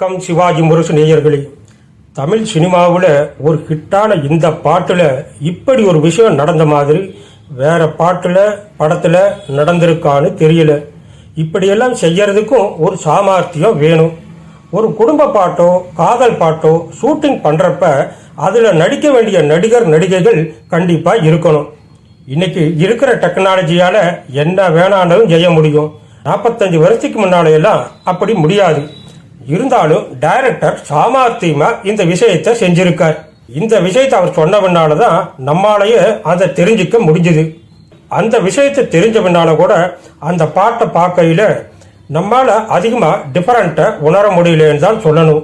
வணக்கம் சிவாஜி முரசு நேயர்களே. தமிழ் சினிமாவில் ஒரு ஹிட்டான இந்த பாட்டில் இப்படி ஒரு விஷயம் நடந்த மாதிரி வேற பாட்டில் படத்தில் நடந்திருக்கான்னு தெரியல. இப்படியெல்லாம் செய்யறதுக்கும் ஒரு சாமர்த்தியம் வேணும். ஒரு குடும்ப பாட்டோ காதல் பாட்டோ ஷூட்டிங் பண்ணுறப்ப அதில் நடிக்க வேண்டிய நடிகர் நடிகைகள் கண்டிப்பாக இருக்கணும். இன்னைக்கு இருக்கிற டெக்னாலஜியால் என்ன வேணாலும் செய்ய முடியும். நாற்பத்தஞ்சு வருஷத்துக்கு முன்னால எல்லாம் அப்படி முடியாது. இருந்தாலும் டைரக்டர் சாமர்த்தியமா இந்த விஷயத்தை செஞ்சிருக்கார். இந்த விஷயத்தை அவர் சொன்னவனால தான் நம்மளாலேயே அதை தெரிஞ்சுக்க முடிஞ்சுது. அந்த விஷயத்தை தெரிஞ்ச பின்னால கூட அந்த பாட்டை பார்க்கையில் நம்மால் அதிகமாக டிஃபரண்ட்டை உணர முடியலன்னு தான் சொல்லணும்.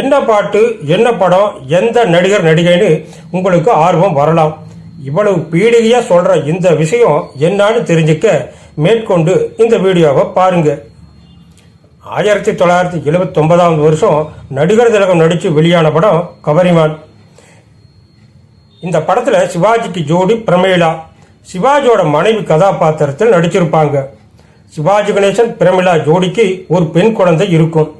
என்ன பாட்டு என்ன படம் எந்த நடிகர் நடிகைன்னு உங்களுக்கு ஆர்வம் வரலாம். இவ்வளவு பீடிகையாக சொல்கிற இந்த விஷயம் என்னன்னு தெரிஞ்சுக்க மேற்கொண்டு இந்த வீடியோவை பாருங்கள் ஆயிரத்தி தொள்ளாயிரத்தி எழுபத்தி ஒன்பதாவது வருஷம் நடிகர் திலகம் நடித்து வெளியான படம் கவரிமான். இந்த படத்தில் சிவாஜிக்கு ஜோடி பிரமிளா. சிவாஜியோட மனைவி கதாபாத்திரத்தில் நடிச்சிருப்பாங்க. சிவாஜி கணேசன் பிரமிளா ஜோடிக்கு ஒரு பெண் குழந்தை இருக்கும்.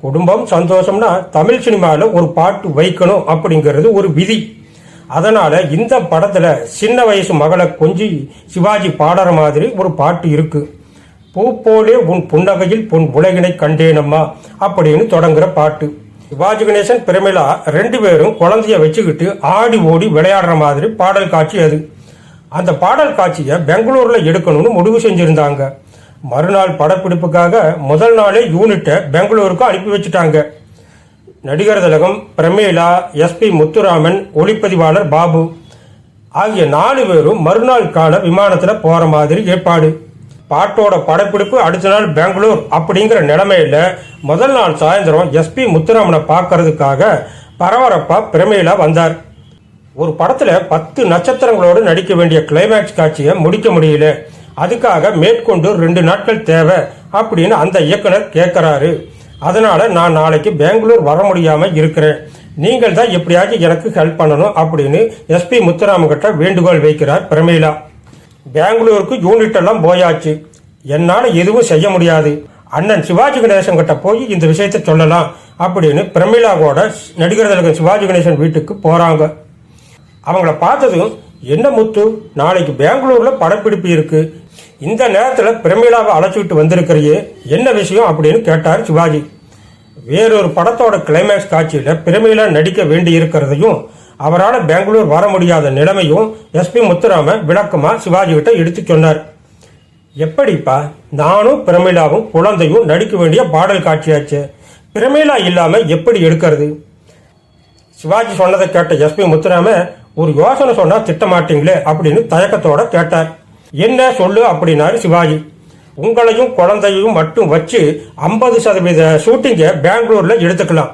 குடும்பம் சந்தோஷம்னா தமிழ் சினிமாவில் ஒரு பாட்டு வைக்கணும் அப்படிங்கிறது ஒரு விதி. அதனால் இந்த படத்தில் சின்ன வயசு மகளை கொஞ்சி சிவாஜி பாடுற மாதிரி ஒரு பாட்டு இருக்குது பூ போலே உன் புன்னகையில் உன் உலகினை கண்டேனம்மா அப்படின்னு தொடங்குற பாட்டு. சிவாஜி கணேசன் பிரமிளா ரெண்டு பேரும் குழந்தைய வச்சுக்கிட்டு ஆடி ஓடி விளையாடுற மாதிரி பாடல் காட்சி அது. அந்த பாடல் காட்சியை பெங்களூர்ல எடுக்கணும்னு முடிவு செஞ்சிருந்தாங்க. மறுநாள் படப்பிடிப்புக்காக முதல் நாளே யூனிட்டை பெங்களூருக்கு அனுப்பி வச்சுட்டாங்க. நடிகர் திலகம் பிரமேலா எஸ்பி முத்துராமன் ஒளிப்பதிவாளர் பாபு ஆகிய நாலு பேரும் மறுநாள் கால விமானத்தில் போகிற மாதிரி ஏற்பாடு. பாட்டோட படப்பிடிப்பு அடுத்த நாள் பெங்களூர் அப்படிங்கிற நிலைமையில் முதல் நாள் சாயந்தரம் எஸ்பி முத்துராமனை பார்க்கறதுக்காக பரபரப்பாக பிரமையில் வந்தார். ஒரு படத்தில் பத்து நட்சத்திரங்களோடு நடிக்க வேண்டிய கிளைமேக்ஸ் காட்சியை முடிக்க முடியல. அதுக்காக மேற்கொண்டு ரெண்டு நாட்கள் தேவை அப்படின்னு அந்த இயக்குனர் கேட்குறாரு அதனால் நான் நாளைக்கு பெங்களூர் வர முடியாமல் இருக்கிறேன். நீங்கள் தான் எப்படியாச்சும் எனக்கு ஹெல்ப் பண்ணணும் அப்படின்னு எஸ்பி முத்துராமன் கிட்ட வேண்டுகோள் வைக்கிறார் பிரமிளா. பெங்களூருக்கு யூனிட் எல்லாம் போயாச்சு. என்னால் எதுவும் செய்ய முடியாது. அண்ணன் சிவாஜி கணேசன் கிட்ட போய் இந்த விஷயத்தை சொல்லலாம் அப்படின்னு பிரமிளாவோட நடிகர் திலகம் சிவாஜி கணேசன் வீட்டுக்கு போகிறாங்க அவங்கள பார்த்ததும் என்ன முத்து நாளைக்கு பெங்களூரில் படப்பிடிப்பு இருக்கு. இந்த நேரத்தில் பிரமிளாவை அழைச்சிக்கிட்டு வந்திருக்கிறியே என்ன விஷயம்? அப்படின்னு கேட்டார் சிவாஜி. வேறொரு படத்தோட கிளைமேக்ஸ் காட்சியில் பிரமிளா நடிக்க வேண்டி இருக்கிறதையும் அவரால் பெங்களூர் வர முடியாத நிலைமையும் எஸ்பி முத்துராம விளக்கமாக சிவாஜி கிட்ட எடுத்து சொன்னார். எப்படிப்பா நானும் பிரமிளாவும் குழந்தையும் நடிக்க வேண்டிய பாடல் காட்சியாச்சு. பிரமிளா இல்லாமல் எப்படி எடுக்கிறது? சிவாஜி சொன்னதை கேட்ட எஸ்பி முத்துராம ஒரு யோசனை சொன்னால் திட்டமாட்டீங்களே அப்படின்னு தயக்கத்தோட கேட்டார். என்ன சொல்லு அப்படின்னாரு சிவாஜி. உங்களையும் குழந்தையும் மட்டும் வச்சு ஐம்பது சதவீத ஷூட்டிங்கை பெங்களூரில் எடுத்துக்கலாம்.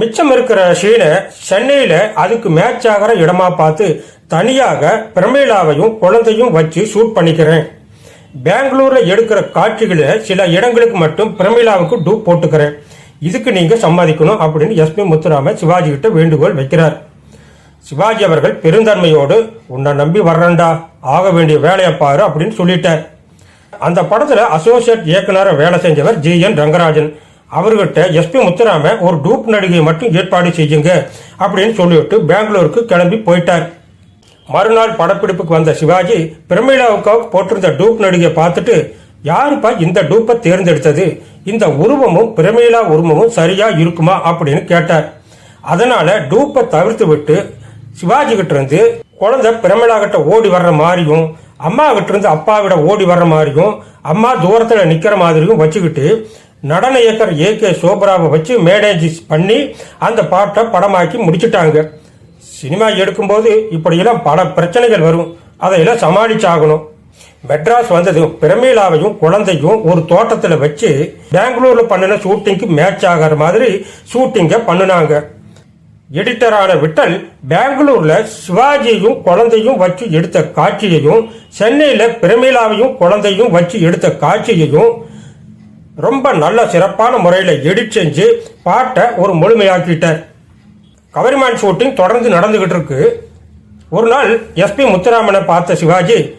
மிச்சம் இருக்கிற ஷீனை சென்னையில அதுக்கு மேட்ச் ஆகிற இடமா பார்த்து தனியாக பிரமிளாவையும் குழந்தையும் வச்சு ஷூட் பண்ணிக்கிறேன். பெங்களூர்ல எடுக்கிற காட்சிகளை சில இடங்களுக்கு மட்டும் பிரமிளாவுக்கு டூப் போட்டுக்கிறேன். இதுக்கு நீங்க சம்பாதிக்கணும் அப்படின்னு எஸ்பி முத்துராம சிவாஜி கிட்ட வேண்டுகோள் வைக்கிறார். சிவாஜி அவர்கள் பெருந்தன்மையோடு உன்னை நம்பி வர்றண்டா ஆக வேண்டிய வேலையை பாரு அப்படின்னு சொல்லிட்டார். அந்த படத்துல அசோசியேட் இயக்குனரை வேலை செஞ்சவர் ஜி என் ரங்கராஜன். அவர்கிட்ட எஸ்பி முத்துராம ஒரு டூப் நடிகையை மட்டும் ஏற்பாடு செய்யுங்க அப்படின்னு சொல்லிவிட்டு பெங்களூருக்கு கிளம்பி போயிட்டார். மறுநாள் படப்பிடிப்புக்கு வந்த சிவாஜி பிரமீளாவுக்காக போட்டிருந்த டூப் நடிகையை பார்த்துட்டு யாருப்பா இந்த டூப்பை தேர்ந்தெடுத்தது? இந்த உருவமும் பிரமிளா உருவமும் சரியா இருக்குமா? அப்படின்னு கேட்டார். அதனால டூப்பை தவிர்த்து விட்டு சிவாஜி கிட்ட இருந்து குழந்தை பிரமிளா கிட்ட ஓடி வர்ற மாதிரியும் அம்மா கிட்ட இருந்து அப்பா விட ஓடி வர்ற மாதிரியும் அம்மா தூரத்தில் நிற்கிற மாதிரியும் வச்சுக்கிட்டு நடன இயக்கர் ஏ கே சோப்ராவை வச்சு மேனேஜ் பண்ணி அந்த பாட்டை படமாக்கி முடிச்சிட்டாங்க. சினிமா எடுக்கும்போது இப்படியெல்லாம் பல பிரச்சனைகள் வரும். அதையெல்லாம் சமாளிச்சாகணும். மெட்ராஸ் வந்ததும் பிரமீளாவையும் குழந்தையும் ஒரு தோட்டத்தில் வச்சு பெங்களூர்ல பண்ணின ஷூட்டிங்க்கு மேட்ச் ஆகிற மாதிரி ஷூட்டிங்கை பண்ணினாங்க. எடிட்டரான விட்டல் பெங்களூர்ல சிவாஜியையும் குழந்தையும் வச்சு எடுத்த காட்சியையும் சென்னையில பிரமீளாவையும் குழந்தையும் வச்சு எடுத்த காட்சியையும் ரொம்ப நல்ல சிறப்பான முறையில் எடிட் செஞ்சு பாட்டை ஒரு முழுமையாக்கிட்டார். கவரிமான் ஷூட்டிங் தொடர்ந்து நடந்துகிட்டு இருக்கு. ஒரு நாள் எஸ்பி முத்துராமனை பார்த்த சிவாஜி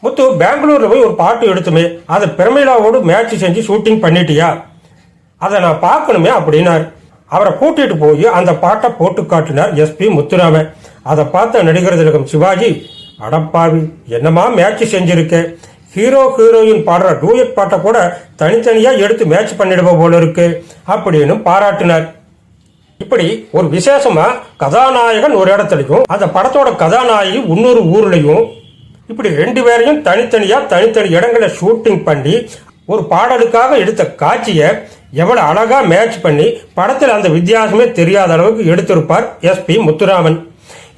முத்து பெங்களூரில் போய் ஒரு பாட்டு எடுத்துமே அதை பிரமிளாவோடு மேட்ச் செஞ்சு ஷூட்டிங் பண்ணிட்டியா? அதை நான் பார்க்கணுமே அப்படின்னார். அவரை கூட்டிட்டு போய் அந்த பாட்டை போட்டு காட்டினார் எஸ்பி முத்துராமன். அதை பார்த்த நடிகர் திலகம் சிவாஜி அடப்பாவி என்னமா மேட்ச் செஞ்சிருக்கேன் ஹீரோ ஹீரோயின் பாடுற டூயட் பாட்டை கூட தனித்தனியாக எடுத்து மேட்ச் பண்ணிடுவோம் போல இருக்கு அப்படின்னு பாராட்டினார். இப்படி ஒரு விசேஷமா கதாநாயகன் ஒரு இடத்துலையும் அந்த படத்தோட கதாநாயகி இன்னொரு ஊர்லையும் இப்படி ரெண்டு பேரையும் தனித்தனியாக தனித்தனி இடங்களை ஷூட்டிங் பண்ணி ஒரு பாடலுக்காக எடுத்த காட்சியை எவ்வளோ அழகாக மேட்ச் பண்ணி படத்தில் அந்த வித்தியாசமே தெரியாத அளவுக்கு எடுத்திருப்பார் எஸ்பி முத்துராமன்.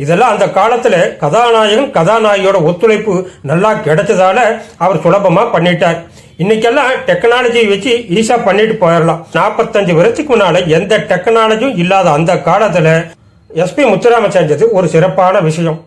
இதெல்லாம் அந்த காலத்தில் கதாநாயகன் கதாநாயகியோட ஒத்துழைப்பு நல்லா கிடைச்சதால அவர் சுலபமாக பண்ணிட்டார். இன்னைக்கெல்லாம் டெக்னாலஜியை வச்சு ஈஸியாக பண்ணிட்டு போயிடலாம் நாற்பத்தஞ்சு வருஷத்துக்கு முன்னால் எந்த டெக்னாலஜியும் இல்லாத அந்த காலத்தில் எஸ்பி முத்துராம செஞ்சது ஒரு சிறப்பான விஷயம்.